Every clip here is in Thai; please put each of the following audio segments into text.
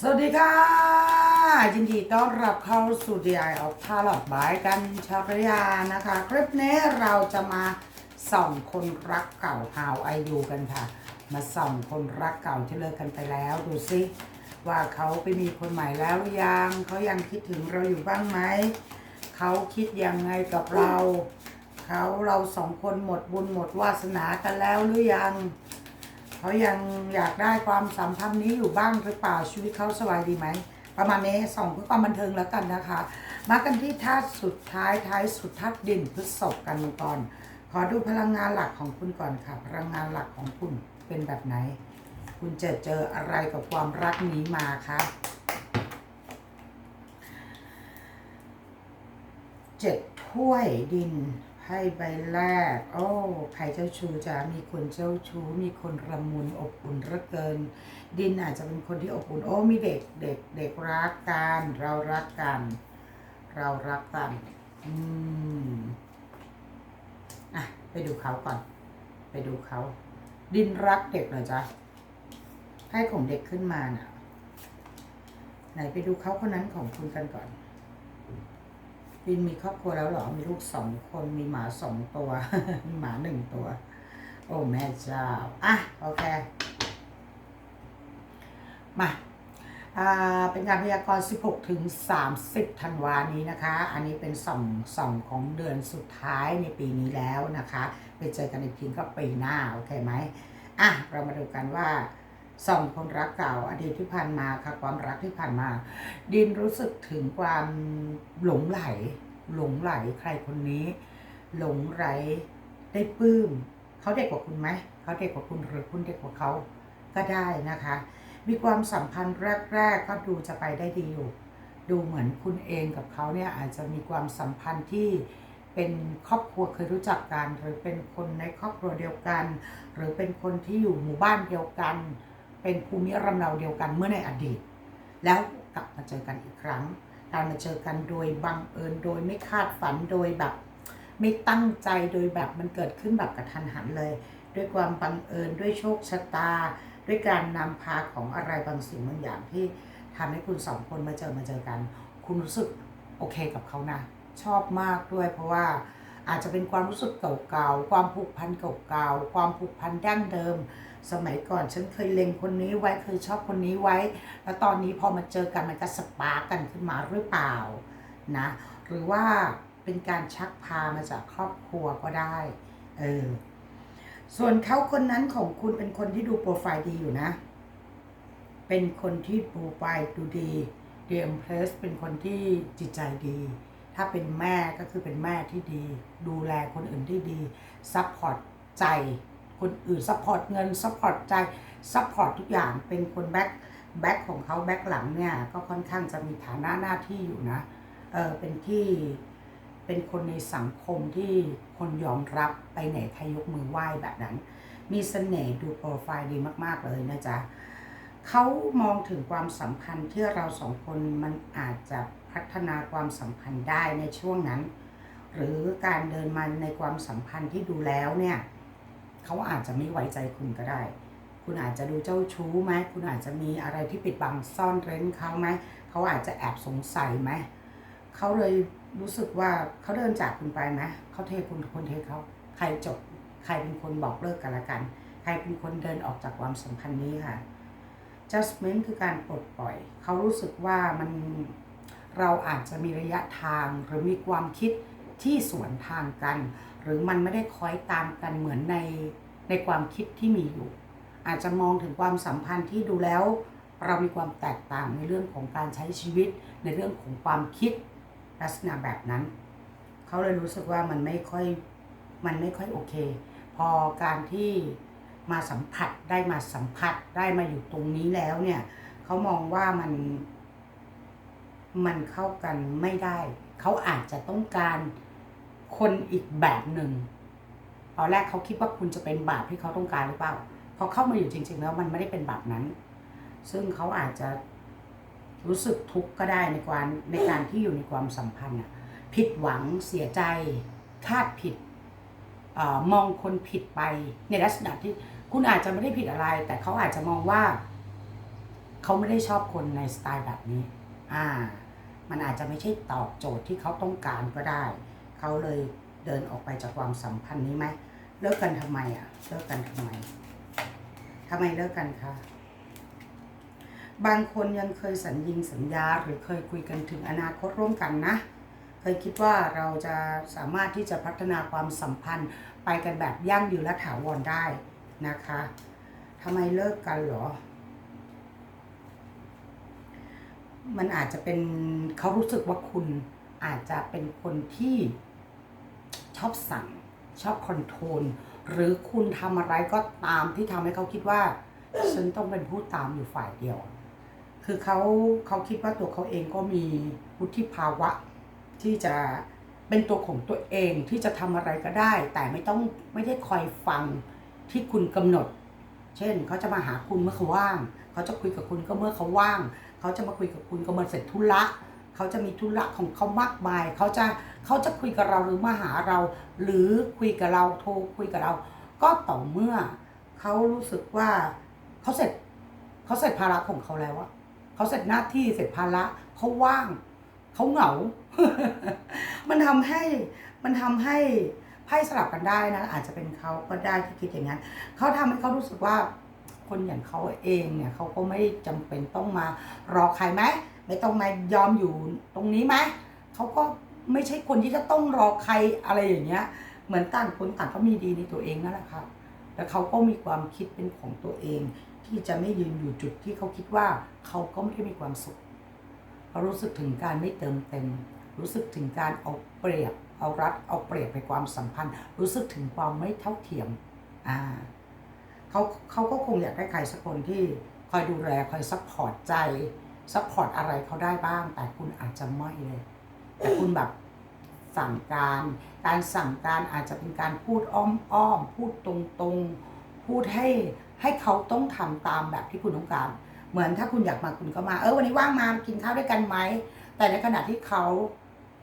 สวัสดีค่ะ ยินดีต้อนรับเข้าสู่ DI of t a l o t by กันชาริยานะคะ คลิปนี้เราจะมาส่องคนรักเก่า How I You กันค่ะ มาส่องคนรักเก่าที่เลิกกันไปแล้ว ดูซิว่าเขาไปมีคนใหม่แล้วหรือยังเขายังคิดถึงเราอยู่บ้างไหมเขาคิดยังไงกับเราเขาเราสองคนหมดบุญหมดวาสนากันแล้วหรือยัง เขายังอยากได้ความสัมพันธ์นี้อยู่บ้างหรือเปล่าชีวิตเขาสบายดีไหม ประมาณนี้ส่องเพื่อความบันเทิงแล้วกันนะคะ มากันที่ธาตุสุดท้ายท้ายสุดธาตุดินพฤษภกันก่อนขอดูพลังงานหลักของคุณก่อนค่ะ พลังงานหลักของคุณเป็นแบบไหน คุณจะเจออะไรกับความรักนี้มาคะเจ็ดถ้วยดิน ไพ่ใบแรก โอ้ไพ่เจ้าชู้จะมีคนเจ้าชู้ มีคนระมุนอบอุ่นเหลือเกิน ดินอาจจะเป็นคนที่อบอุ่น โอ้มีเด็กเด็กเด็กรักกัน เรารักกัน เรารักกัน อืมอะ ไปดูเขาก่อน ไปดูเขา ดินรักเด็กเหรอจ๊ะ ให้ของเด็กขึ้นมาน่ะ ไหนไปดูเขาคนนั้นของคุณกันก่อน ดินมีครอบครัวแล้วเหรอ มีลูกสองคน มีหมาสองตัว มีหมาหนึ่งตัว โอ้แม่เจ้า อะ โอเค มาอ่าเป็นการพยากรณ์ 16 ถึง 30 ธันวานี้นะคะ อันนี้เป็นส่องส่องของเดือนสุดท้ายในปีนี้แล้วนะคะ ไปเจอกันอีกทีก็ปีหน้า โอเคไหม อะ เรามาดูกันว่า ส่องคนรักเก่าอดีตที่ผ่านมาค่ะความรักที่ผ่านมา ดินรู้สึกถึงความหลงไหล หลงไหลใครคนนี้ หลงไหลได้ปลื้มเขาเด็กกว่าคุณไหมเขาเด็กกว่าคุณหรือคุณเด็กกว่าเขาก็ได้นะคะ มีความสัมพันธ์แรกๆก็ดูจะไปได้ดีอยู่ ดูเหมือนคุณเองกับเขาเนี่ยอาจจะมีความสัมพันธ์ที่เป็นครอบครัวเคยรู้จักกัน หรือเป็นคนในครอบครัวเดียวกัน หรือเป็นคนที่อยู่หมู่บ้านเดียวกัน เป็นภูมิลำเนาเดียวกันเมื่อในอดีต แล้วกลับมาเจอกันอีกครั้ง การมาเจอกันโดยบังเอิญโดยไม่คาดฝันโดยแบบ ไม่ตั้งใจโดยแบบมันเกิดขึ้นแบบกระทันหันเลย ด้วยความบังเอิญด้วยโชคชะตา ด้วยการนำพาของอะไรบางสิ่งบางอย่างที่ทำให้คุณสองคนมาเจอมาเจอกัน คุณรู้สึกโอเคกับเขานะ ชอบมากด้วยเพราะว่า อาจจะเป็นความรู้สึกเก่าๆ ความผูกพันเก่าๆ ความผูกพันดั้งเดิม สมัยก่อนฉันเคยเล็งคนนี้ไว้เคยชอบคนนี้ไว้ แล้วตอนนี้พอมาเจอกันมันก็สปาร์กกันขึ้นมาหรือเปล่านะหรือว่าเป็นการชักพามาจากครอบครัวก็ได้เออส่วนเขาคนนั้นของคุณเป็นคนที่ดูโปรไฟล์ดีอยู่นะ เป็นคนที่โปรไฟล์ดูดีเดียมเพลสเป็นคนที่จิตใจดี ถ้าเป็นแม่ก็คือเป็นแม่ที่ดี ดูแลคนอื่นที่ดีซัพพอร์ตใจคนอื่นซัพพอร์ตเงินซัพพอร์ตใจซัพพอร์ตทุกอย่างเป็นคนแบ็คแบ็คของเขาแบ็คหลังเนี่ยก็ค่อนข้างจะมีฐานะหน้าที่อยู่นะเออเป็นที่เป็นคนในสังคมที่คนยอมรับไปไหนใครยกมือไหว้แบบนั้น มีเสน่ห์ดูโปรไฟล์ดีมากๆเลยนะจ๊ะเขามองถึงความสัมพันธ์ที่เราสองคนมันอาจจะ พัฒนาความสัมพันธ์ได้ในช่วงนั้น หรือการเดินมาในความสัมพันธ์ที่ดูแล้วเนี่ยเขาอาจจะไม่ไว้ใจคุณก็ได้ คุณอาจจะดูเจ้าชู้ไหมคุณอาจจะมีอะไรที่ปิดบังซ่อนเร้นเขาไหมเขาอาจจะแอบสงสัยไหมเขาเลยรู้สึกว่าเขาเดินจากคุณไปไหมเขาเทคุณคนเทเขาใครจบ ใครเป็นคนบอกเลิกกันละกัน ใครเป็นคนเดินออกจากความสัมพันธ์นี้ค่ะ judgment คือการปลดปล่อย เขารู้สึกว่ามัน เราอาจจะมีระยะทางหรือมีความคิดที่สวนทางกัน หรือมันไม่ได้คอยตามกันเหมือนในในความคิดที่มีอยู่ อาจจะมองถึงความสัมพันธ์ที่ดูแล้ว เรามีความแตกต่างในเรื่องของการใช้ชีวิต ในเรื่องของความคิดลักษณะแบบนั้น เขาเลยรู้สึกว่ามันไม่ค่อยมันไม่ค่อยโอเค พอการที่มาสัมผัสได้มาสัมผัสได้มาอยู่ตรงนี้แล้วเนี่ยเขามองว่ามัน มันเข้ากันไม่ได้ เขาอาจจะต้องการคนอีกแบบหนึ่งตอนแรกเขาคิดว่าคุณจะเป็นแบบที่เขาต้องการหรือเปล่า พอเข้ามาอยู่จริง ๆ แล้วมันไม่ได้เป็นแบบนั้น ซึ่งเขาอาจจะรู้สึกทุกข์ก็ได้ในการในการที่อยู่ในความสัมพันธ์อะผิดหวังเสียใจคาดผิดอมองคนผิดไปในลักษณะที่คุณอาจจะไม่ได้ผิดอะไร แต่เขาอาจจะมองว่า เขาไม่ได้ชอบคนในสไตล์แบบนี้ อ่า มันอาจจะไม่ใช่ตอบโจทย์ที่เขาต้องการก็ได้ เขาเลยเดินออกไปจากความสัมพันธ์นี้ไหมเลิกกันทำไมอะเลิกกันทำไมทำไมเลิกกันคะบางคนยังเคยสัญญิงสัญญาหรือเคยคุยกันถึงอนาคตร่วมกันนะ เคยคิดว่าเราจะสามารถที่จะพัฒนาความสัมพันธ์ไปกันแบบยั่งยืนและถาวรได้นะคะทำไมเลิกกันหรอ มันอาจจะเป็นเขารู้สึกว่าคุณอาจจะเป็นคนที่ชอบสั่ง ชอบคอนโทรลหรือคุณทำอะไรก็ตามที่ทำให้เขาคิดว่า ฉันต้องเป็นผู้ตามอยู่ฝ่ายเดียว คือเขาเขาคิดว่าตัวเขาเองก็มีวุฒิภาวะ ที่จะเป็นตัวของตัวเองที่จะทำอะไรก็ได้ แต่ไม่ต้องไม่ได้คอยฟังที่คุณกำหนด เช่นเขาจะมาหาคุณเมื่อเขาว่าง เขาจะคุยกับคุณก็เมื่อเขาว่าง เขาจะมาคุยกับคุณก็เมื่อเสร็จธุระเขาจะมีธุระของเขามากมาย เขาจะเขาจะคุยกับเราหรือมาหาเรา หรือคุยกับเราโทรคุยกับเรา ก็ต่อเมื่อเขารู้สึกว่าเขาเสร็จเขาเสร็จภาระของเขาแล้วอะเขาเสร็จหน้าที่เสร็จภาระเขาว่างเขาเหงา มันทำให้มันทำให้ไพ่สลับกันได้นะ อาจจะเป็นเขาก็ได้ที่คิดอย่างนั้นเขาทำให้เขารู้สึกว่า คนอย่างเขาเองเนี่ยเขาก็ไม่จำเป็นต้องมารอใครไหมไม่ต้องมายอมอยู่ตรงนี้ไหมเขาก็ไม่ใช่คนที่จะต้องรอใครอะไรอย่างเงี้ย เหมือนต่างคนต่างก็มีดีในตัวเองนั่นแหละครับแล้วเขาก็มีความคิดเป็นของตัวเอง ที่จะไม่ยืนอยู่จุดที่เขาคิดว่าเขาก็ไม่ได้มีความสุขเขารู้สึกถึงการไม่เติมเต็ม รู้สึกถึงการเอาเปรียบเอารัดเอาเปรียบในความสัมพันธ์ รู้สึกถึงความไม่เท่าเทียมอ่า เขาเขาก็คงอยากได้ใครสักคนที่คอยดูแลคอยซัพพอร์ตใจซัพพอร์ตอะไรเขาได้บ้าง แต่คุณอาจจะไม่เลย แต่คุณแบบสั่งการ การสั่งการอาจจะเป็นการพูดอ้อมอ้อมๆพูดตรงๆ พูดให้ให้เขาต้องทำตามแบบที่คุณต้องการ เหมือนถ้าคุณอยากมาคุณก็มา เออวันนี้ว่างมากินข้าวด้วยกันไหม แต่ในขณะที่เขา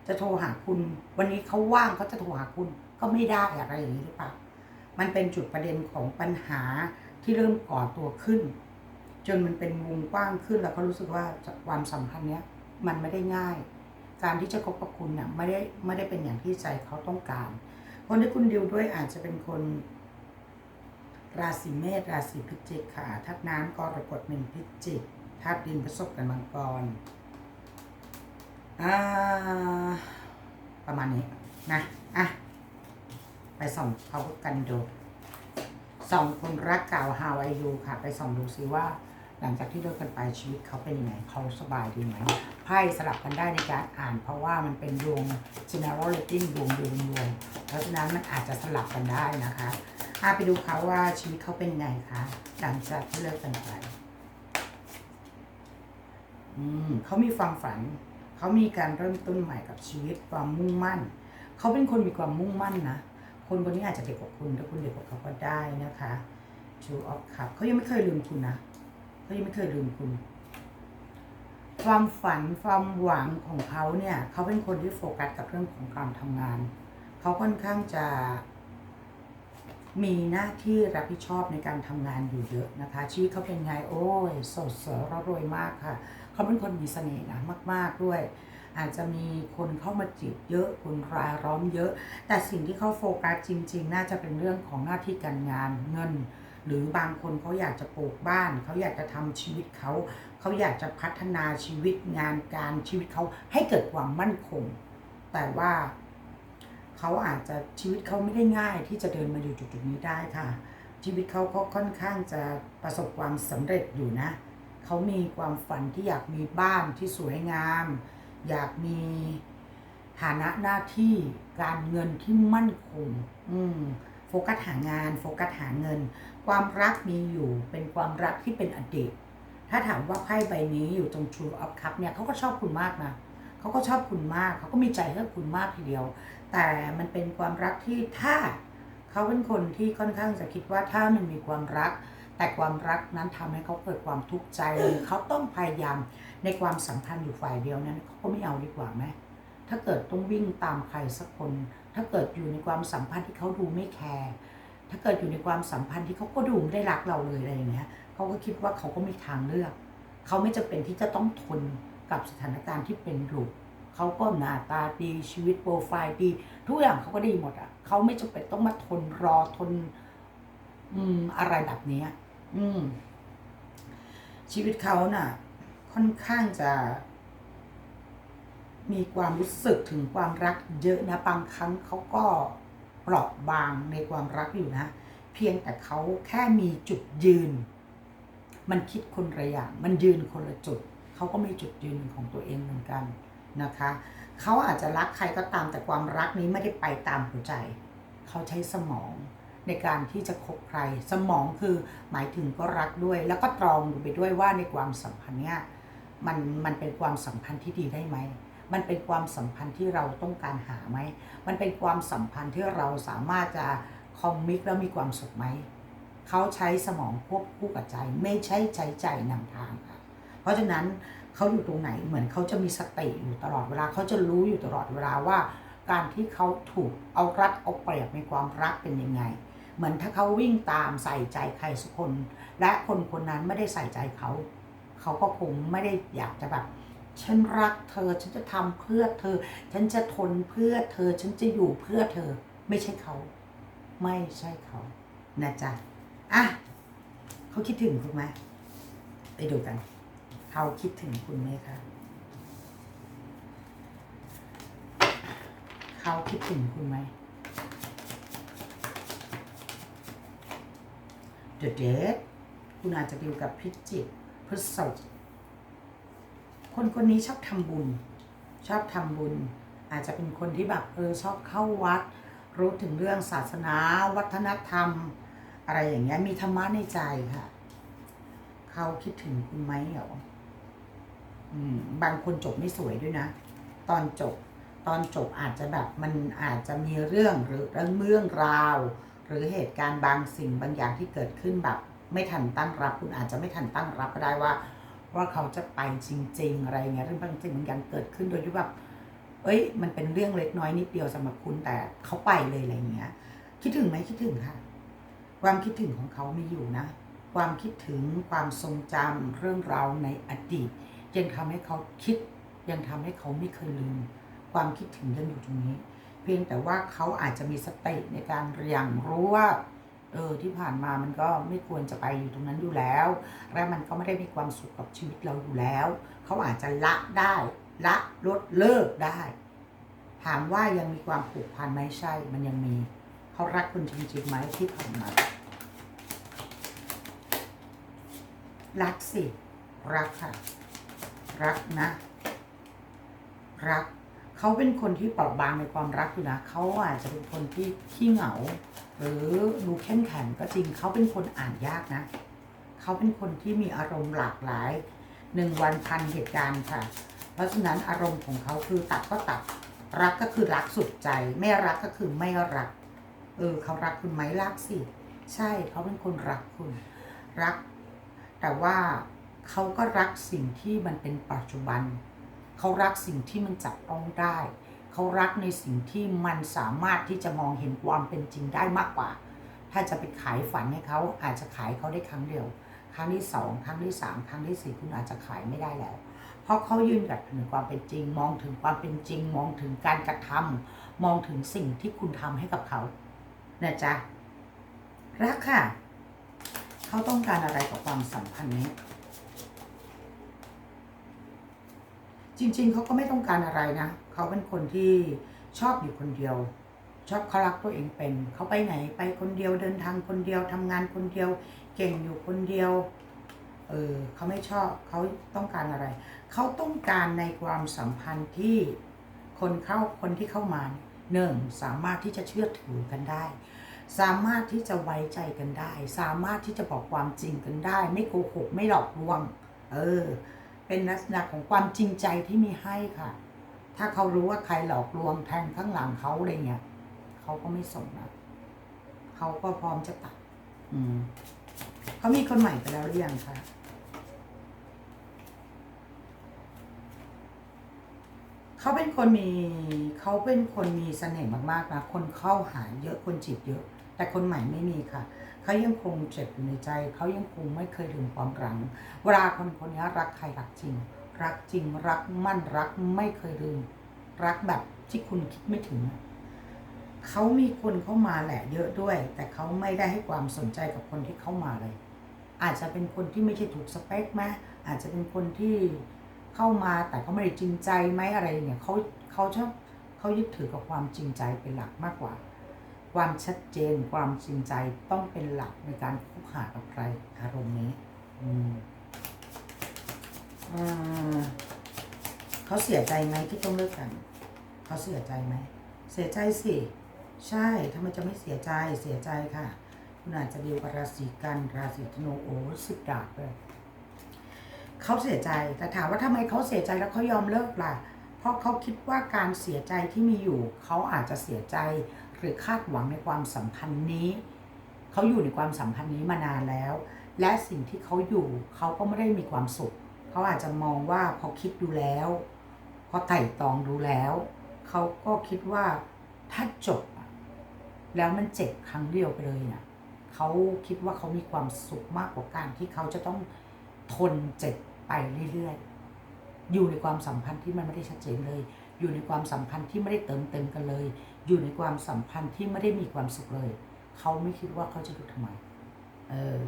จะโทรหาคุณ วันนี้เขาว่างเขาจะโทรหาคุณก็ไม่ได้อะไรอย่างนี้หรือเปล่า มันเป็นจุดประเด็นของปัญหาที่เริ่มก่อตัวขึ้น จนมันเป็นวงกว้างขึ้นแล้วก็รู้สึกว่าความสัมพันธ์เนี้ยมันไม่ได้ง่าย การที่จะคบกับคุณเนี่ยไม่ได้ไม่ได้เป็นอย่างที่ใจเขาต้องการ คนที่คุณดิวด้วยอาจจะเป็นคน ราศีเมษราศีพิจิกค่ะธาตุน้ำกรกฎเป็นพิจิกธาตุดินประสบกันมังกรอ่าประมาณนี้นะอะ ไปส่องเขากันดูส่องคนรักเก่า How are you ค่ะ ไปส่องดูซิว่า หลังจากที่เลิกกันไปชีวิตเขาเป็นยังไงเขาสบายดีไหมไพ่สลับกันได้ในการอ่าน เพราะว่ามันเป็นดวง general rating ดวงดวงดวงเพราะฉะนั้นมันอาจจะสลับกันได้นะคะอาไปดูเขาว่าชีวิตเขาเป็นยังไงคะหลังจากที่เลิกกันไปอืมเขามีความฝัน เขามีการเริ่มต้นใหม่กับชีวิตความมุ่งมั่น เขาเป็นคนมีความมุ่งมั่นนะ คนคนนี้อาจจะเด็กกว่าคุณถ้าคุณเด็กกว่าเขาก็ได้นะคะ Two of Cups เขายังไม่เคยลืมคุณนะเขายังไม่เคยลืมคุณ ความฝันความหวังของเขาเนี่ย เขาเป็นคนที่โฟกัสกับเรื่องของการทำงาน เขาค่อนข้างจะมีหน้าที่รับผิดชอบในการทำงานอยู่เยอะนะคะ ชีวิตเขาเป็นไงโอ้ยสดเสรรวยมากค่ะ เขาเป็นคนมีเสน่ห์นะมาก ๆด้วย อาจจะมีคนเข้ามาจีบเยอะคนรายล้อมเยอะ แต่สิ่งที่เขาโฟกัสจริง ๆ น่าจะเป็นเรื่องของหน้าที่การงานเงิน หรือบางคนเขาอยากจะปลูกบ้าน เขาอยากจะทำชีวิตเขา เขาอยากจะพัฒนาชีวิตงานการชีวิตเขาให้เกิดความมั่นคง แต่ว่าเขาอาจจะชีวิตเขาไม่ได้ง่ายที่จะเดินมาอยู่จุดๆนี้ได้ค่ะ ชีวิตเขาก็ค่อนข้างจะประสบความสำเร็จอยู่นะ เขามีความฝันที่อยากมีบ้านที่สวยงาม อยากมีฐานะหน้าที่การเงินที่มั่นคง อืมโฟกัสหางาน โฟกัสหาเงิน ความรักมีอยู่เป็นความรักที่เป็นอดีตถ้าถามว่าไพ่ใบนี้อยู่ตรง True of Cup เนี่ยเขาก็ชอบคุณมากนะเขาก็ชอบคุณมากเขาก็มีใจให้คุณมากทีเดียว แต่มันเป็นความรักที่ถ้าเขาเป็นคนที่ค่อนข้างจะคิดว่าถ้ามันมีความรัก แต่ความรักนั้นทำให้เขาเกิดความทุกข์ใจหรือเขาต้องพยายามในความสัมพันธ์อยู่ฝ่ายเดียวนั้นเขาก็ไม่เอาดีกว่าไหมถ้าเกิดต้องวิ่งตามใครสักคน ถ้าเกิดอยู่ในความสัมพันธ์ที่เขาดูไม่แคร์ถ้าเกิดอยู่ในความสัมพันธ์ที่เขาก็ดูไม่ได้รักเราเลยอะไรอย่างเงี้ยเขาก็คิดว่าเขาก็มีทางเลือก เขาไม่จำเป็นที่จะต้องทนกับสถานการณ์ที่เป็นอยู่เขาก็หน้าตาดีชีวิตโปรไฟล์ดี ทุกอย่างเขาก็ดีหมดอะเขาไม่จำเป็นต้องมาทนรอทน อืม อะไรแบบนี้อืม ชีวิตเขาน่ะ ค่อนข้างจะ มีความรู้สึกถึงความรักเยอะนะบางครั้งเขาก็เปราะบางในความรักอยู่นะ เพียงแต่เขาแค่มีจุดยืน มันคิดคนละอย่าง มันยืนคนละจุด เขาก็มีจุดยืนของตัวเองเหมือนกันนะคะเขาอาจจะรักใครก็ตามแต่ความรักนี้ไม่ได้ไปตามหัวใจ เขาใช้สมอง ในการที่จะคบใคร สมองคือหมายถึงก็รักด้วย แล้วก็ตรองดูไปด้วยว่าในความสัมพันธ์เนี้ยมันมันเป็นความสัมพันธ์ที่ดีได้ไหม มันเป็นความสัมพันธ์ที่เราต้องการหาไหม มันเป็นความสัมพันธ์ที่เราสามารถจะคอมมิกแล้วมีความสุขไหม เขาใช้สมองควบคู่กับใจ ไม่ใช่ใช้ใจนำทางค่ะ เพราะฉะนั้นเขาอยู่ตรงไหนเหมือนเขาจะมีสติอยู่ตลอดเวลาเขาจะรู้อยู่ตลอดเวลาว่า การที่เขาถูกเอารัดเอาเปรียบในความรักเป็นยังไง เหมือนถ้าเขาวิ่งตามใส่ใจใครสักคน และคนคนนั้นไม่ได้ใส่ใจเขา เขาก็คงไม่ได้อยากจะแบบฉันรักเธอ ฉันจะทำเพื่อเธอ ฉันจะทนเพื่อเธอ ฉันจะอยู่เพื่อเธอ ไม่ใช่เขา ไม่ใช่เขา นะจ๊ะ อะ เขาคิดถึงคุณไหม ไปดูกัน เขาคิดถึงคุณไหมคะ เขาคิดถึงคุณไหม The Date คุณอาจจะดีลกับพิจิกพฤษภคนคนนี้ชอบทำบุญ ชอบทำบุญ อาจจะเป็นคนที่แบบเออชอบเข้าวัด รู้ถึงเรื่องศาสนา วัฒนธรรม อะไรอย่างเงี้ยมีธรรมะในใจค่ะ เขาคิดถึงคุณไหมเหรออืมบางคนจบไม่สวยด้วยนะ ตอนจบตอนจบอาจจะแบบมันอาจจะมีเรื่องหรือเรื่องเรื่องราว หรือเหตุการณ์บางสิ่งบางอย่างที่เกิดขึ้นแบบ ไม่ทันตั้งรับ คุณอาจจะไม่ทันตั้งรับก็ได้ว่า ว่าเขาจะไปจริง ๆ อะไรเงี้ยเรื่องบางสิ่งบางอย่างเกิดขึ้นโดยที่แบบเอ้ย มันเป็นเรื่องเล็กน้อยนิดเดียวสำหรับคุณแต่เขาไปเลยอะไรเงี้ย คิดถึงไหมคิดถึงค่ะ ความคิดถึงของเขามีอยู่นะ ความคิดถึงความทรงจำเรื่องราวในอดีตยังทำให้เขาคิดยังทำให้เขาไม่เคยลืม ความคิดถึงยังอยู่ตรงนี้ เพียงแต่ว่าเขาอาจจะมีสติในการอย่างรู้ว่าเออที่ผ่านมามันก็ไม่ควรจะไปอยู่ตรงนั้นอยู่แล้ว และมันก็ไม่ได้มีความสุขกับชีวิตเราอยู่แล้ว เขาอาจจะละได้ละลดเลิกได้ ถามว่ายังมีความผูกพันไหมใช่ มันยังมี เขารักคุณจริงๆไหมที่ผ่านมา รักสิ รักค่ะ รักนะ รัก เขาเป็นคนที่เปราะบางในความรักอยู่นะเขาอาจจะเป็นคนที่ขี้เหงา หรือดูเข้มแข็งก็จริงเขาเป็นคนอ่านยากนะเขาเป็นคนที่มีอารมณ์หลากหลายหนึ่งวันพันเหตุการณ์ค่ะ เพราะฉะนั้นอารมณ์ของเขาคือตัดก็ตัด รักก็คือรักสุดใจ ไม่รักก็คือไม่รัก เออเขารักคุณไหมรักสิ ใช่เขาเป็นคนรักคุณ รัก แต่ว่าเขาก็รักสิ่งที่มันเป็นปัจจุบัน เขารักสิ่งที่มันจับต้องได้ เขารักในสิ่งที่มันสามารถที่จะมองเห็นความเป็นจริงได้มากกว่า ถ้าจะไปขายฝันให้เขาอาจจะขายเขาได้ครั้งเดียว ครั้งที่สองครั้งที่สามครั้งที่สี่คุณอาจจะขายไม่ได้แล้ว เพราะเขายืนหยัดถึงความเป็นจริง มองถึงความเป็นจริง มองถึงการกระทำมองถึงสิ่งที่คุณทำให้กับเขานะจ๊ะรักค่ะ เขาต้องการอะไรกับความสัมพันธ์นี้ จริง ๆ เขาก็ไม่ต้องการอะไรนะ เขาเป็นคนที่ชอบอยู่คนเดียว ชอบเขารักตัวเองเป็น เขาไปไหนไปคนเดียวเดินทางคนเดียวทำงานคนเดียว เก่งอยู่คนเดียว เออเขาไม่ชอบเขาต้องการอะไร เขาต้องการในความสัมพันธ์ที่คนเข้าคนที่เข้ามาหนึ่งสามารถที่จะเชื่อถือกันได้ สามารถที่จะไว้ใจกันได้ สามารถที่จะบอกความจริงกันได้ ไม่โกหกไม่หลอกลวง เออ เป็นลักษณะของความจริงใจที่มีให้ค่ะ ถ้าเขารู้ว่าใครหลอกลวงแทงข้างหลังเขาอะไรเงี้ยเขาก็ไม่สนนะเขาก็พร้อมจะตัด อืมเขามีคนใหม่ไปแล้วหรือยังคะเขาเป็นคนมีเขาเป็นคนมีเสน่ห์มากๆนะคนเข้าหาเยอะคนจีบเยอะ แต่คนใหม่ไม่มีค่ะ เขายังคงเจ็บอยู่ในใจ เขายังคงไม่เคยลืมความหลัง เวลาคนคนนี้รักใครรักจริง รักจริงรักมั่นรักไม่เคยลืม รักแบบที่คุณคิดไม่ถึง เขามีคนเข้ามาแหละเยอะด้วย แต่เขาไม่ได้ให้ความสนใจกับคนที่เข้ามาเลย อาจจะเป็นคนที่ไม่ใช่ถูกสเปคไหมอาจจะเป็นคนที่เข้ามาแต่ก็ไม่ได้จริงใจไหมอะไรเงี้ยเขาเขาชอบเขายึดถือกับความจริงใจเป็นหลักมากกว่า ความชัดเจนความจริงใจต้องเป็นหลักในการคบหากับใครอารมณ์นี้อืมเขาเสียใจไหมที่ต้องเลิกกัน เขาเสียใจไหม เสียใจสิ ใช่ทำไมจะไม่เสียใจเสียใจค่ะ คุณอาจจะดีลกับราศีกันราศีธนูโอ้สึกดาบเลยเขาเสียใจแต่ถามว่าทำไมเขาเสียใจแล้วเขายอมเลิกล่ะ เพราะเขาคิดว่าการเสียใจที่มีอยู่ เขาอาจจะเสียใจ หรือคาดหวังในความสัมพันธ์นี้ เขาอยู่ในความสัมพันธ์นี้มานานแล้ว และสิ่งที่เขาอยู่เขาก็ไม่ได้มีความสุข เขาอาจจะมองว่าพอคิดดูแล้วพอไต่ตองดูแล้ว เขาก็คิดว่าถ้าจบ แล้วมันเจ็บครั้งเดียวไปเลยนะเขาคิดว่าเขามีความสุขมากกว่าการที่เขาจะต้องทนเจ็บไปเรื่อยๆ อยู่ในความสัมพันธ์ที่มันไม่ได้ชัดเจนเลย อยู่ในความสัมพันธ์ที่ไม่ได้เติมเต็มกันเลย อยู่ในความสัมพันธ์ที่ไม่ได้มีความสุขเลย เขาไม่คิดว่าเขาจะดูทำไม เออ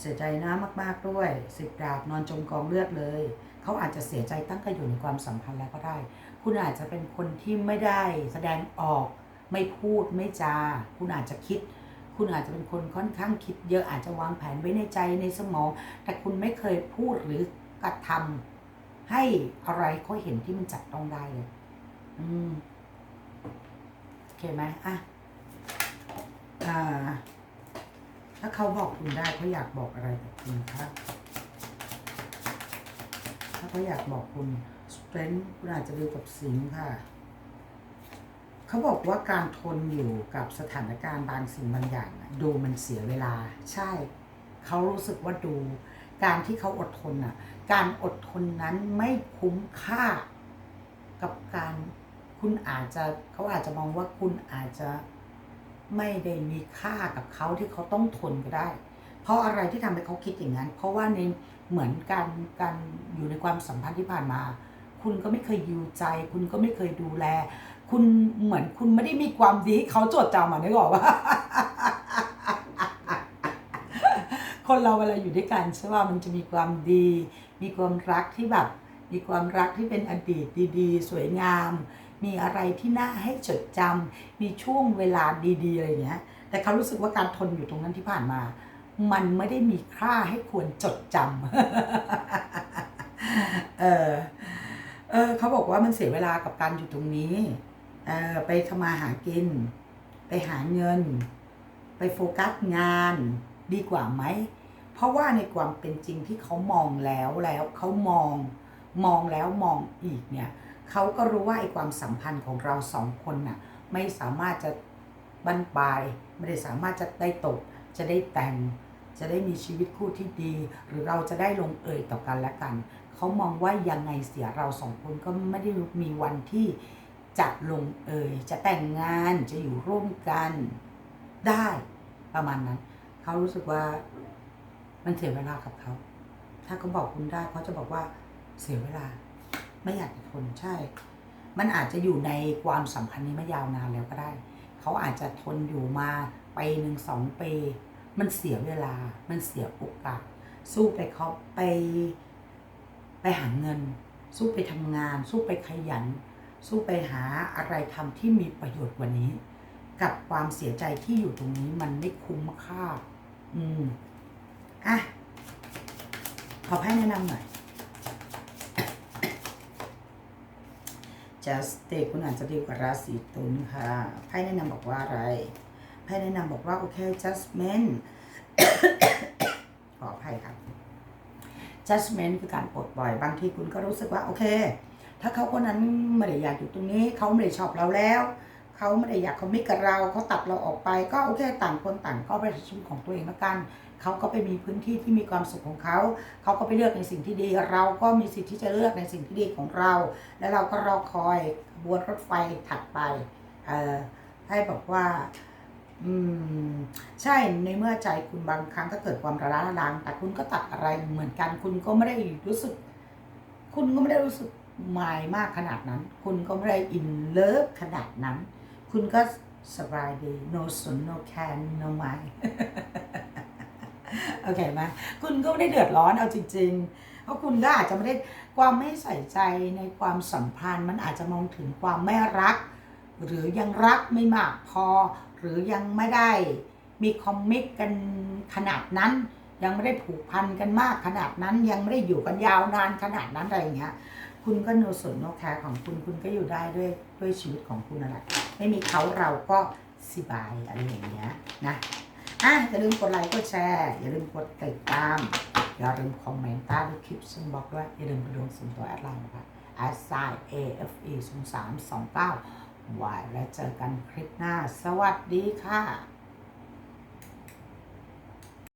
เสียใจนะมาก ๆ ด้วยสิบดาบนอนจมกองเลือดเลย เขาอาจจะเสียใจตั้งแต่อยู่ในความสัมพันธ์แล้วก็ได้ คุณอาจจะเป็นคนที่ไม่ได้แสดงออก ไม่พูดไม่จา คุณอาจจะคิด คุณอาจจะเป็นคนค่อนข้างคิด เยอะอาจจะวางแผนไว้ในใจในสมอง แต่คุณไม่เคยพูดหรือกระทำให้อะไรเขาเห็นที่มันจับต้องได้เลย อืมโอเคไหมอะอ่า ถ้าเขาบอกคุณได้เขาอยากบอกอะไรกับคุณครับถ้าเขาอยากบอกคุณสเตรนท์คุณอาจจะดูกับสิงค่ะเขาบอกว่าการทนอยู่กับสถานการณ์บางสิ่งบางอย่างดูมันเสียเวลา ใช่ เขารู้สึกว่าดู การที่เขาอดทนอะ การอดทนนั้นไม่คุ้มค่ากับการ คุณอาจจะเขาอาจจะมองว่าคุณอาจจะไม่ได้มีค่ากับเขาที่เขาต้องทนก็ได้ เพราะอะไรที่ทำให้เขาคิดอย่างนั้น เพราะว่าในเหมือนการการอยู่ในความสัมพันธ์ที่ผ่านมา คุณก็ไม่เคยยูใจ คุณก็ไม่เคยดูแล คุณเหมือนคุณไม่ได้มีความดีให้เขาจดจำอะนึกออกว่าคนเราเวลาอยู่ด้วยกันใช่ว่ามันจะมีความดี มีความรักที่แบบ มีความรักที่เป็นอดีตดีๆ สวยงาม มีอะไรที่น่าให้จดจำมีช่วงเวลาดีๆอะไรเงี้ย แต่เขารู้สึกว่าการทนอยู่ตรงนั้นที่ผ่านมา มันไม่ได้มีค่าให้ควรจดจำเออเออเขาบอกว่ามันเสียเวลากับการอยู่ตรงนี้เออไปทำมาหากิน ไปหาเงิน ไปโฟกัสงานดีกว่าไหม เพราะว่าในความเป็นจริงที่เขามองแล้วแล้วเขามองมองแล้วมองอีกเนี่ย เขาก็รู้ว่าไอ้ความสัมพันธ์ของเราสองคนน่ะไม่สามารถจะบรรปลาย ไม่ได้สามารถจะได้ตก จะได้แต่ง จะได้มีชีวิตคู่ที่ดี หรือเราจะได้ลงเอยต่อกันและกัน เขามองว่ายังไงเสียเราสองคนก็ไม่ได้มีวันที่จะลงเอยจะแต่งงานจะอยู่ร่วมกันได้ประมาณนั้น เขารู้สึกว่ามันเสียเวลากับเขา ถ้าเขาบอกคุณได้เขาจะบอกว่าเสียเวลา ไม่อยากจะทนใช่ มันอาจจะอยู่ในความสัมพันธ์นี้มายาวนานแล้วก็ได้ เขาอาจจะทนอยู่มาไปหนึ่งสองปีมันเสียเวลา มันเสียโอกาส สู้ไปเขาไปไปหาเงิน สู้ไปทำงาน สู้ไปขยัน สู้ไปหาอะไรทำที่มีประโยชน์กว่านี้ กับความเสียใจที่อยู่ตรงนี้มันไม่คุ้มค่า อืม อะ ขอให้แนะนำหน่อย จัสเตคุณอาจจะดีกว่าราศีตุลค่ะไพ่แนะนำบอกว่าอะไรไพ่แนะนำบอกว่าโอเค judgment ขออภัยครับ judgment คือการปลดปล่อยบางทีคุณก็รู้สึกว่าโอเค ถ้าเขาคนนั้นไม่ได้อยากอยู่ตรงนี้ เขาไม่ได้ชอบเราแล้ว เขาไม่ได้อยากคอมมิตกับเราเขาตัดเราออกไปก็โอเคต่างคนต่างก็ไปชีวิตของตัวเองล้วกันเขาก็ไปมีพื้นที่ที่มีความสุขของเขาเขาก็ไปเลือกในสิ่งที่ดี เราก็มีสิทธิ์ที่จะเลือกในสิ่งที่ดีของเรา แล้วเราก็รอคอยขบวนรถไฟถัดไปเอ่อให้บอกว่าอืมใช่ในเมื่อใจคุณบางครั้งก็เกิดความระล้าระลังแต่คุณก็ตัดอะไรเหมือนกัน คุณก็ไม่ได้รู้สึก คุณก็ไม่ได้รู้สึกหมายมากขนาดนั้น คุณก็ไม่ได้อินเลิฟขนาดนั้น คุณก็สบายดี no สน no can no mind โอเคไหมคุณก็ไม่ได้เดือดร้อนเอาจริง ๆ เพราะคุณก็อาจจะไม่ได้ความไม่ใส่ใจในความสัมพันธ์ มันอาจจะมองถึงความไม่รัก หรือยังรักไม่มากพอ หรือยังไม่ได้มีคอมมิตกันขนาดนั้น ยังไม่ได้ผูกพันกันมากขนาดนั้น ยังไม่ได้อยู่กันยาวนานขนาดนั้นอะไรอย่างเงี้ย คุณก็โนสนโนแคร์ของคุณคุณก็อยู่ได้ด้วยด้วยชีวิตของคุณนั่นแหละ ไม่มีเขาเราก็สบายอะไรอย่างเงี้ยนะอะอย่าลืมกดไลค์กดแชร์อย่าลืมกดติดตามอย่าลืมคอมเมนต์ใต้คลิปซึ่งบอกด้วยอย่าลืมกระโดดส่วนตัวแอดไลน์นะคะ a s i a f e 0 3 2 9วายแล้วเจอกันคลิปหน้า สวัสดีค่ะ